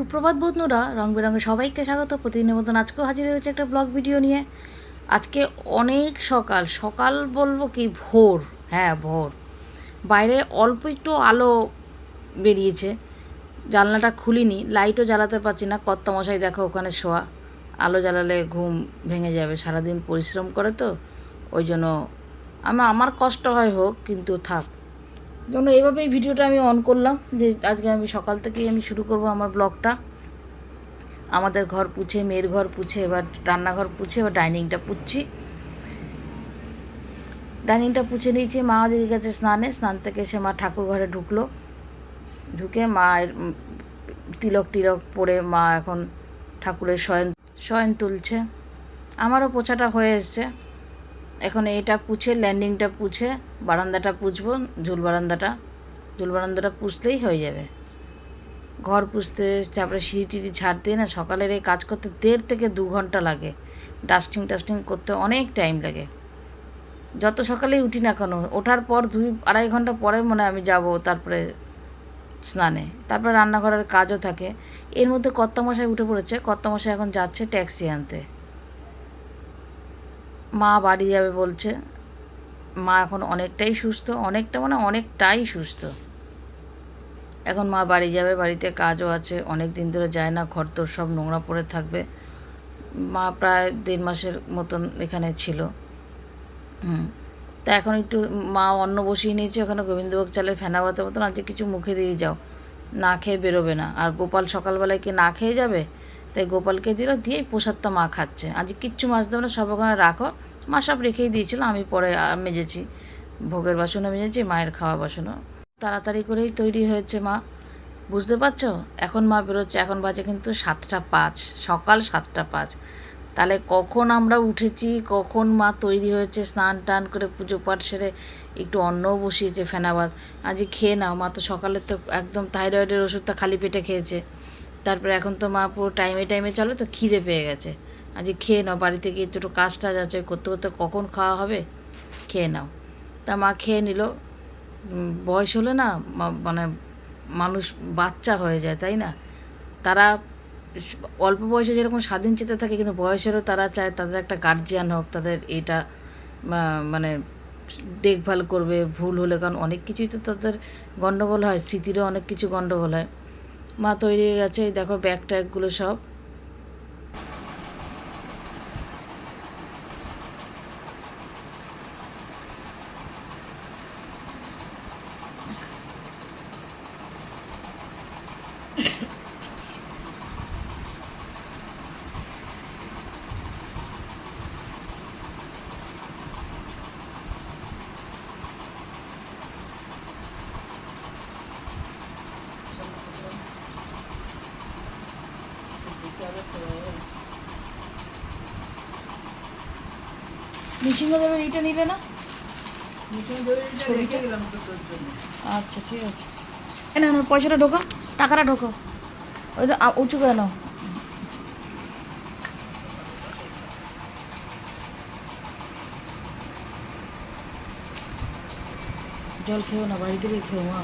সুপ্রভাত বন্ধুরা রং বেরঙে সবাইকে স্বাগত। প্রতিদিনের মতন আজকেও হাজির হয়েছে একটা ব্লগ ভিডিও নিয়ে। আজকে অনেক সকাল সকাল বলব কি ভোর হ্যাঁ ভোর। বাইরে অল্প একটু আলো বেরিয়েছে, জানলাটা খুলিনি, লাইটও জ্বালাতে পারছি না। কর্তা মশাই দেখো ওখানে শোয়া, আলো জ্বালালে ঘুম ভেঙে যাবে, সারাদিন পরিশ্রম করে তো, ওই জন্য আমি, আমার কষ্ট হয় হোক, কিন্তু থাক। জন্য এইভাবেই ভিডিওটা আমি অন করলাম। যে আজকে আমি সকাল থেকেই আমি শুরু করব আমার ব্লগটা। আমাদের ঘর পুছে, মেয়ের ঘর পুছে, এবার রান্নাঘর পুছে, এবার ডাইনিংটা পুচ্ছি। ডাইনিংটা পুছে নিয়েছি, মা ওদিকে গেছে স্নানে, স্নান থেকে এসে মা ঠাকুর ঘরে ঢুকলো। ঢুকে মায়ের তিলক টিলক পরে মা এখন ঠাকুরের শয়ন শয়ন তুলছে। আমারও পোছাটা হয়ে এসছে। এখন এটা পুছে ল্যান্ডিংটা পুছে, বারান্দাটা পুছবো, ঝুল বারান্দাটা। ঝুল বারান্দাটা পুছলেই হয়ে যাবে। ঘর পুছতে, তারপরে সিঁড়ি টিড়ি ছাড়তে না সকালের এই কাজ করতে দেড় থেকে দু ঘণ্টা লাগে। ডাস্টিং টাস্টিং করতে অনেক টাইম লাগে। যত সকালেই উঠি না কেন, ওঠার পর দুই, আড়াই ঘণ্টা পরে মনে আমি যাব তারপরে স্নানে। তারপরে রান্নাঘরের কাজও থাকে। এর মধ্যে কর্তামশাই উঠে পড়েছে। কর্তামশাই এখন যাচ্ছে ট্যাক্সি আনতে। মা বাড়ি যাবে বলছে। মা এখন অনেকটাই সুস্থ, অনেকটা মানে অনেকটাই সুস্থ। এখন মা বাড়ি যাবে, বাড়িতে কাজও আছে অনেক দিন ধরে যায় না, ঘর তোর সব নোংরা পড়ে থাকবে। মা প্রায় দেড় মাসের মতন এখানে ছিল। হুম। তা এখন একটু মা অন্ন বসিয়ে নিয়েছে, ওখানে গোবিন্দভোগ চালের ফেনা ভাতের মতন, আজকে কিছু মুখে দিয়ে যাও। না খেয়ে বেরোবে না। আর গোপাল সকালবেলায় কি না খেয়ে যাবে? তাই গোপালকে দিল, দিয়েই প্রসাদটা মা খাচ্ছে। আজ কিচ্ছু মাছ দেবো না, সব ওখানে রাখো। মা সব রেখেই দিয়েছিল, আমি পরে মেজেছি। ভোগের বাসনও মেজেছি, মায়ের খাওয়া বাসনও। তাড়াতাড়ি করেই তৈরি হয়েছে মা। বুঝতে পারছ? এখন মা বেরোচ্ছে, এখন বাজে কিন্তু সাতটা পাঁচ, সকাল সাতটা পাঁচ। তাহলে কখন আমরা উঠেছি, কখন মা তৈরি হয়েছে, স্নান টান করে পুজো পাঠ সেরে একটু অন্নও বসিয়েছে ফেনাবাদ। আজ খেয়ে নাও, মা তো সকালে তো একদম থাইরয়েডের ওষুধটা খালি পেটে খেয়েছে। তারপরে এখন তো মা পুরো টাইমে টাইমে চলে তো খিদে পেয়ে গেছে। আজকে খেয়ে নাও বাড়িতে গিয়ে একটু কাজ টাজ আছে করতে করতে কখন খাওয়া হবে? খেয়ে নাও। তা মা খেয়ে নিল। বয়স হলে না মানে মানুষ বাচ্চা হয়ে যায়, তাই না? তারা অল্প বয়সে যেরকম স্বাধীন চেতে থাকে, কিন্তু বয়সেরও তারা চায় তাদের একটা গার্জিয়ান হোক, তাদের এটা মানে দেখভাল করবে, ভুল হলে, কারণ অনেক কিছুই তো তাদের গণ্ডগোল হয়, স্মৃতিরও অনেক কিছু গণ্ডগোল হয়। মা তৈরি হয়ে গেছে দেখো ব্যাগ ট্যাগগুলো সব। নৃসিংহদেবের এইটা নিলে না? আচ্ছা ঠিক আছে। এ না না পয়সাটা ঢোকো টাকাটা ঢোকো। ওইটা উঁচু কেন জল খেও না বাড়ি থেকে খেও মা।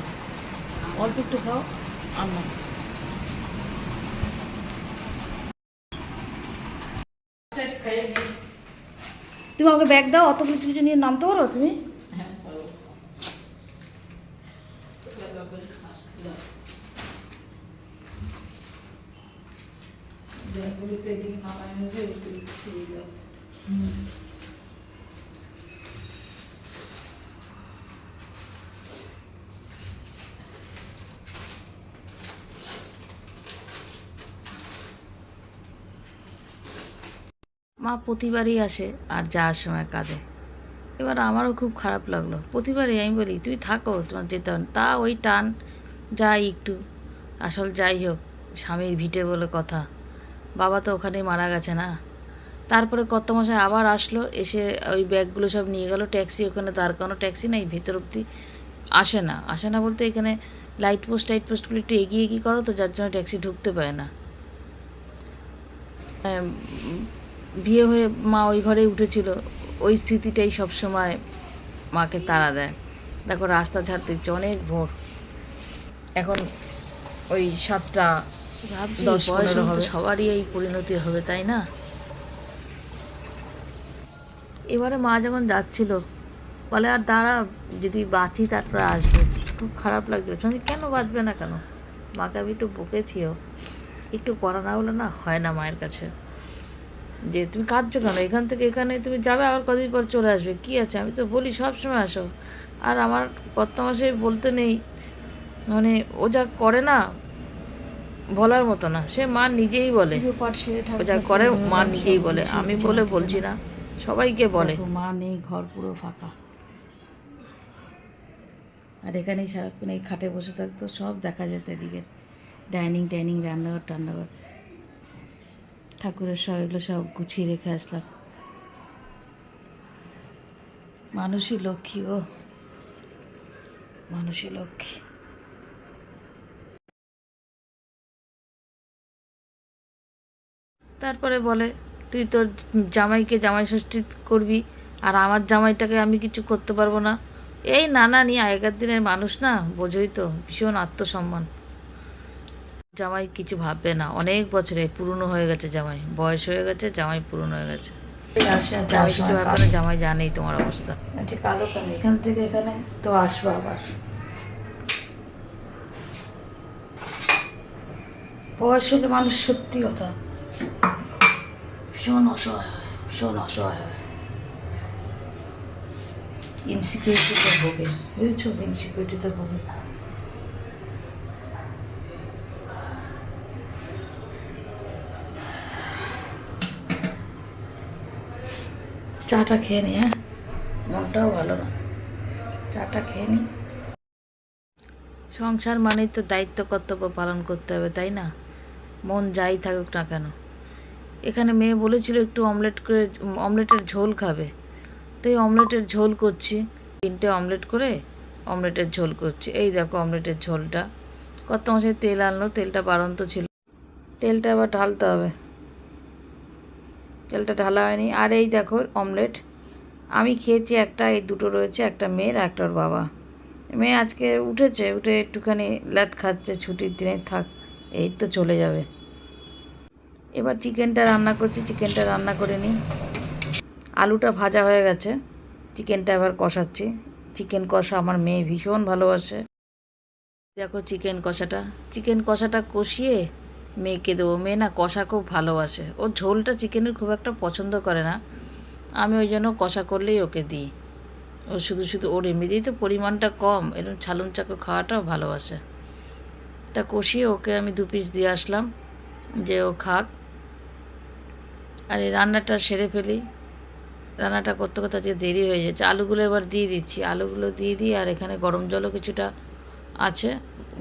অল্প একটু খাও আর না। তুমি আমাকে ব্যাগ দাও অত কিছু কিছু নিয়ে নামতে পারো তুমি? মা প্রতিবারই আসে আর যাওয়ার সময় কাঁদে। এবার আমারও খুব খারাপ লাগল। প্রতিবারই আমি বলি, তুমি থাকো, তোমার যেতে হবে। তা ওই টান, যাই একটু। আসল যাই হোক, স্বামীর ভিটে বলে কথা। বাবা তো ওখানেই মারা গেছে না। তারপরে কত মশাই আবার আসলো, এসে ওই ব্যাগগুলো সব নিয়ে গেল। ট্যাক্সি ওখানে তার কোনো ট্যাক্সি নেই, ভেতর অব্দি আসে না। আসে না বলতে এখানে লাইট পোস্ট, টাইট পোস্টগুলো একটু এগিয়ে এগিয়ে করো তো, যার জন্য ট্যাক্সি ঢুকতে পারে না। বিয়ে হয়ে মা ওই ঘরে উঠেছিল ওই স্মৃতিটাই সবসময় মাকে তাড়া দেয়। দেখো রাস্তা ঝাড় দিচ্ছে অনেক ভোর। এখন ওই সাতটা দশ পনেরো হবে। সবারই এই পরিণতি হবে তাই না? এবারে মা যখন যাচ্ছিল বলে আর দাঁড়া যদি বাঁচি তারপরে আসবে। খুব খারাপ লাগছিল। সঙ্গে কেন বাঁচবে না কেন? মাকে আমি একটু বকেছিও। একটু পড়া না হলে না? হয় না মায়ের কাছে। যে তুমি কাঁদছো কেন? এখান থেকে এখানে তুমি যাবে আবার কদিন পর চলে আসবে। কি আছে? আমি তো বলি সব সময় আসো। আর আমার কত মাসে বলতে নেই। মানে ও যা করে না বলার মতো না। সে মা নিজেই বলে। ও যা করে মা নিজেই বলে। আমি বলে বলছি না। সবাইকে বলে। মা নেই ঘর পুরো ফাঁকা। আর এখানেই সারাক্ষণ এই খাটে বসে থাকতো সব দেখা যেত এদিকে। ডাইনিং টাইনিং রান্নাঘর টান্নাঘর। ঠাকুরের সব, এগুলো সব গুছিয়ে রেখে আসলাম। মানুষই লক্ষ্মী ও মানুষই লক্ষ্মী। তারপরে বলে, তুই তোর জামাইকে জামাই ষষ্ঠী করবি, আর আমার জামাইটাকে আমি কিছু করতে পারব না। এই নানা নিয়ে আগেকার দিনের মানুষ না, বোঝোই তো, ভীষণ আত্মসম্মান। জামাই কিছু ভাববে না। অনেক বছরে পুরনো হয়ে গেছে জামাই। বয়স হয়ে গেছে জামাই পুরনো হয়ে গেছে। জামাই কিছু ভাববে না জামাই জানেই তোমার অবস্থা। আচ্ছা কালো এখান থেকে এখানে তো আসব আবার। বয়স হলে মানুষ সত্যি কথা। ভীষণ অসহায় হয় ভীষণ অসহায় হয়। ইনসিকিউরিটিতে ভোগে। বুঝেছ? ইনসিকিউরিটিতে ভোগে। চাটা খেয়ে নি হ্যাঁ? মনটাও ভালো না। চাটা খেয়ে নি। সংসার মানেই তো দায়িত্ব, কর্তব্য পালন করতে হবে, তাই না? মন যাই থাকুক না কেন। এখানে মেয়ে বলেছিল একটু অমলেট করে, অমলেটের ঝোল খাবে। তো এই অমলেটের ঝোল করছি। তিনটে অমলেট করে অমলেটের ঝোল করছি। এই দেখো অমলেটের ঝোলটা। কত মাসে তেল আনলো, তেলটা বাড়ন্ত ছিল। তেলটা আবার ঢালতে হবে। তেলটা ঢালা হয়নি। আর এই দেখো অমলেট। আমি খেয়েছি একটা, এই দুটো রয়েছে, একটা মেয়ের একটা ওর বাবা। মেয়ে আজকে উঠেছে, উঠে একটুখানি ল্যাদ খাচ্ছে, ছুটির দিনে থাক, এই তো চলে যাবে। এবার চিকেনটা রান্না করছি, চিকেনটা রান্না করে নিই। আলুটা ভাজা হয়ে গেছে, চিকেনটা এবার কষাচ্ছি। চিকেন কষা আমার মেয়ে ভীষণ ভালোবাসে। দেখো চিকেন কষাটা। চিকেন কষাটা কষিয়ে মেয়েকে দেবো। মেয়ে না কষা খুব ভালোবাসে। ও ঝোলটা চিকেনের খুব একটা পছন্দ করে না। আমি ওই জন্য কষা করলেই ওকে দিই। ও শুধু শুধু ওর এমনিতেই তো পরিমাণটা কম। এরকম ছালুন চাকু খাওয়াটাও ভালোবাসে। তা কষিয়ে ওকে আমি দু পিস দিয়ে আসলাম যে ও খাক। আর এই রান্নাটা সেরে ফেলি। রান্নাটা করতে করতে আজকে দেরি হয়ে যাচ্ছে। আলুগুলো এবার দিয়ে দিচ্ছি। আলুগুলো দিয়ে দিই আর এখানে গরম জলও কিছুটা আছে।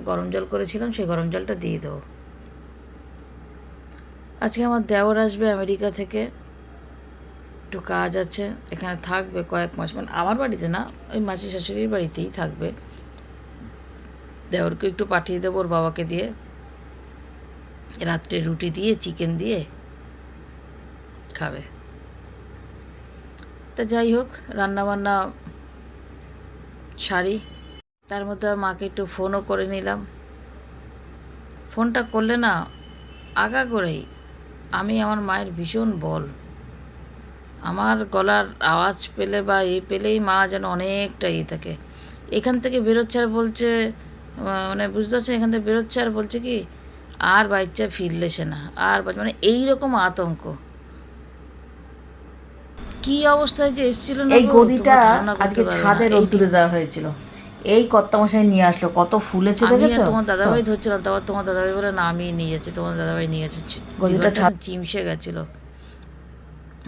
গরম জল করেছিলাম, সেই গরম জলটা দিয়ে দেবো। আজকে আমার দেওর আসবে আমেরিকা থেকে। একটু কাজ আছে, এখানে থাকবে কয়েক মাস। মানে আমার বাড়িতে না, ওই মাসি শাশুড়ির বাড়িতেই থাকবে। দেওরকে একটু পাঠিয়ে দেবো ওর বাবাকে দিয়ে। রাত্রে রুটি দিয়ে, চিকেন দিয়ে খাবে। তা যাই হোক, রান্নাবান্না সারি। তার মধ্যে মাকে একটু ফোনও করে নিলাম। ফোনটা করলে না, আগা করেই আমি আমার মায়ের ভীষণ বল। আমার গলার আওয়াজ পেলে বা এ পেলেই মা যেন অনেকটা ইয়ে থাকে। এখান থেকে বেরোচ্ছে আর বলছে মানে বুঝতে পারছেন? এখান থেকে বেরোচ্ছে আর বলছে কি আর বাচ্চা ফিরলে সে না আর মানে এইরকম আতঙ্ক। কি অবস্থায় যে এসেছিল না এই গদিটা আজকে পারবে না। ছাদে রোদ তুলে দেওয়া হয়েছিল। এই কর্তামশাই নিয়ে আসলো কত ফুলেছে দেখেছ? তোমার দাদাভাই ধরছিলাম তারপর তোমার দাদাভাই বলে না আমি নিয়ে যাচ্ছি তোমার দাদাভাই নিয়ে যাচ্ছে। গদিটা ছাদ- চিমসে গেছিল।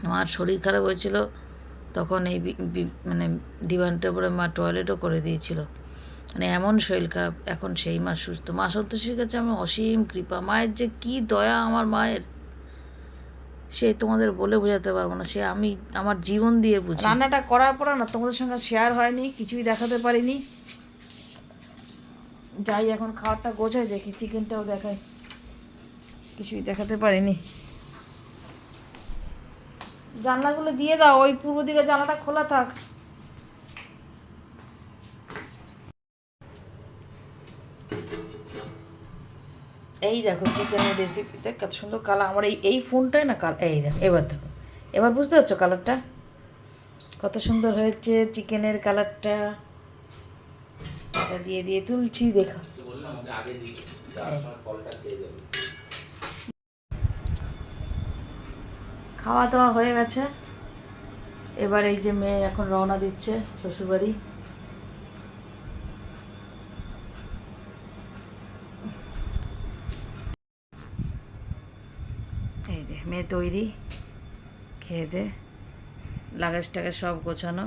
আমার শরীর খারাপ হয়েছিল তখন এই মানে ডিভানটার উপরে মা টয়লেটও করে দিয়েছিল। মানে এমন শরীর খারাপ এখন সেই মা সুস্থ। মা সন্তোষীর কাছে আমি অসীম কৃপা। মায়ের যে কি দয়া আমার মায়ের। সে তোমাদের বলে বোঝাতে পারব না, সে আমি আমার জীবন দিয়ে বুঝি। রান্নাটা করার পর না তোমাদের সঙ্গে শেয়ার হয়নি, কিছুই দেখাতে পারিনি। যাই, এখন খাবারটা গোছাই, দেখি চিকেনটাও দেখাই। কিছুই দেখাতে পারিনি। জানলাগুলো দিয়ে দাও, ওই পূর্ব দিকে জানলাটা খোলা থাক। এই দেখো চিকেনের রেসিপিতে কত সুন্দর কালার আমার এই এই ফোনটাই না কাল এই দেখো এবার দেখো এবার বুঝতে পারছ কালারটা কত সুন্দর হয়েছে চিকেনের কালারটা এটা দিয়ে দিয়ে তুলছি দেখো। খাওয়া দাওয়া হয়ে গেছে। এবার এই যে মেয়ে এখন রওনা দিচ্ছে শ্বশুরবাড়ি এই যে মেয়ে তৈরি, খেয়ে দে। লাগেজ টাগেজ সব গোছানো।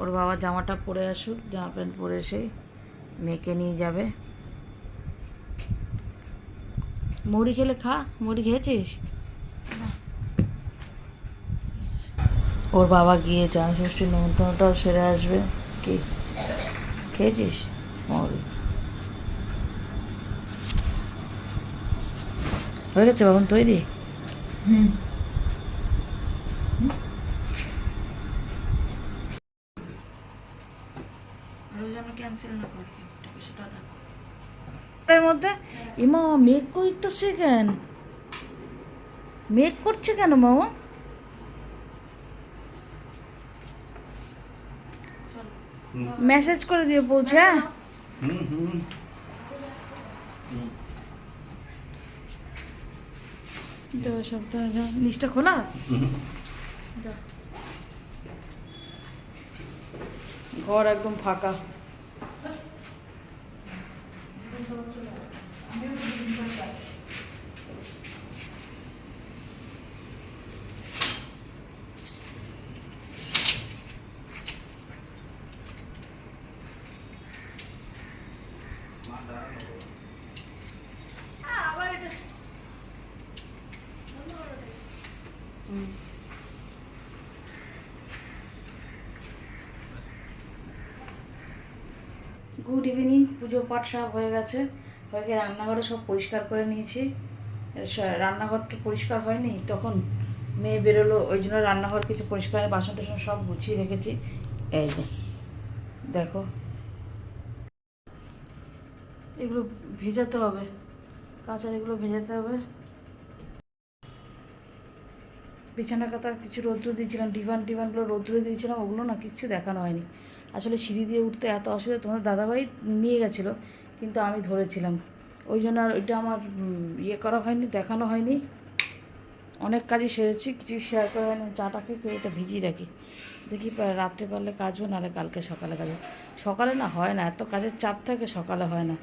ওর বাবা জামাটা পরে আসুক, জামা প্যান্ট পরে এসে মেয়েকে নিয়ে যাবে। মুড়ি খেলে খা, মুড়ি খেয়েছিস? ওর বাবা গিয়ে জামা ষষ্ঠীর নেমন্তন্নটাও সেরে আসবে। কি? খেয়েছিস মুড়ি? হয়ে গেছে বাবন তৈরি? দেখো মধ্যে? ইমা মেঘ করতেছে কেন? মেঘ করছে কেন মামা? মেসেজ করে দিও পৌঁছে হ্যাঁ? তো নিচটা খোলা ঘর একদম ফাঁকা। গুড ইভিনিং, পুজো পাঠ সব হয়ে গেছে। হয়ে রান্নাঘরে সব পরিষ্কার করে নিয়েছি। রান্নাঘর তো পরিষ্কার হয়নি, তখন মেয়ে বেরোলো, ওই জন্য রান্নাঘর কিছু পরিষ্কার, বাসন টাসন সব গুছিয়ে রেখেছি। এই দেখো। এগুলো ভেজাতে হবে কাঁচার এগুলো ভেজাতে হবে। বিছানা কাতা কিছু রৌদ্র দিয়েছিলাম ডিভান টিভানগুলো রৌদ্রে দিয়েছিলাম, ওগুলো না কিচ্ছু দেখানো হয়নি। আসলে সিঁড়ি দিয়ে উঠতে এত অসুবিধা, তোমাদের দাদাভাই নিয়ে গেছিল, কিন্তু আমি ধরেছিলাম। ওই জন্য আর ওইটা আমার ইয়ে করা হয়নি, দেখানো হয়নি। অনেক কাজই সেরেছি, কিছু শেয়ার করা হয়নি চাটা খেয়ে এটা ভিজিয়ে রাখি। দেখি রাত্রে পারলে কাজও নাহলে কালকে সকালে কাজও সকালে না হয় না, এত কাজের চাপ থাকে সকালে হয় না।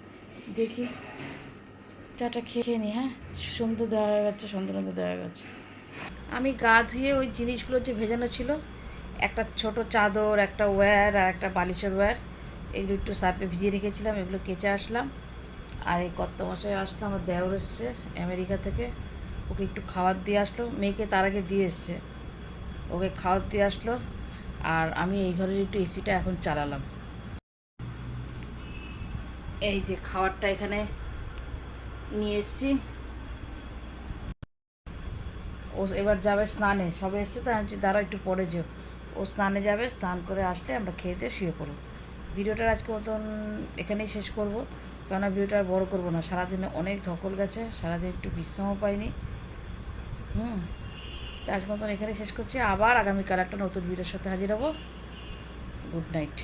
দেখি চাটা খেয়ে খেয়ে নি হ্যাঁ? সন্ধ্যে দেওয়া হয়ে গেছে, সন্ধ্যে দেওয়া হয়ে গেছে। আমি গা ধুয়ে ওই জিনিসগুলো যে ভেজানো ছিল একটা ছোট চাদর, একটা ওয়্যার আর একটা বালিশের ওয়্যার। এগুলো একটু সার্ফে ভিজিয়ে রেখেছিলাম, এগুলো কেচে আসলাম। আর এই কত মশাই আসলো, আমার দেওর এসছে আমেরিকা থেকে। ওকে একটু খাবার দিয়ে আসলো, মেয়েকে তার আগে দিয়ে এসছে। ওকে খাবার দিয়ে আসলো আর আমি এই ঘরের একটু এসিটা এখন চালালাম। এই যে খাবারটা এখানে নিয়ে এসছি। ও এবার যাবে স্নানে, সবে এসছে তো, আমি দাঁড়া একটু পরে যেও। ও স্নানে যাবে, স্নান করে আসলে আমরা খেয়েতে শুয়ে পড়ব। ভিডিওটার আজকে মতন এখানেই শেষ করব, কেননা ভিডিওটা আর বড়ো করব না। সারাদিনে অনেক ধকল গেছে, সারাদিন একটু বিশ্রামও পাইনি। হুম, তো আজকে মতন এখানেই শেষ করছি। আবার আগামীকাল একটা নতুন ভিডিওর সাথে হাজির হব। Good night.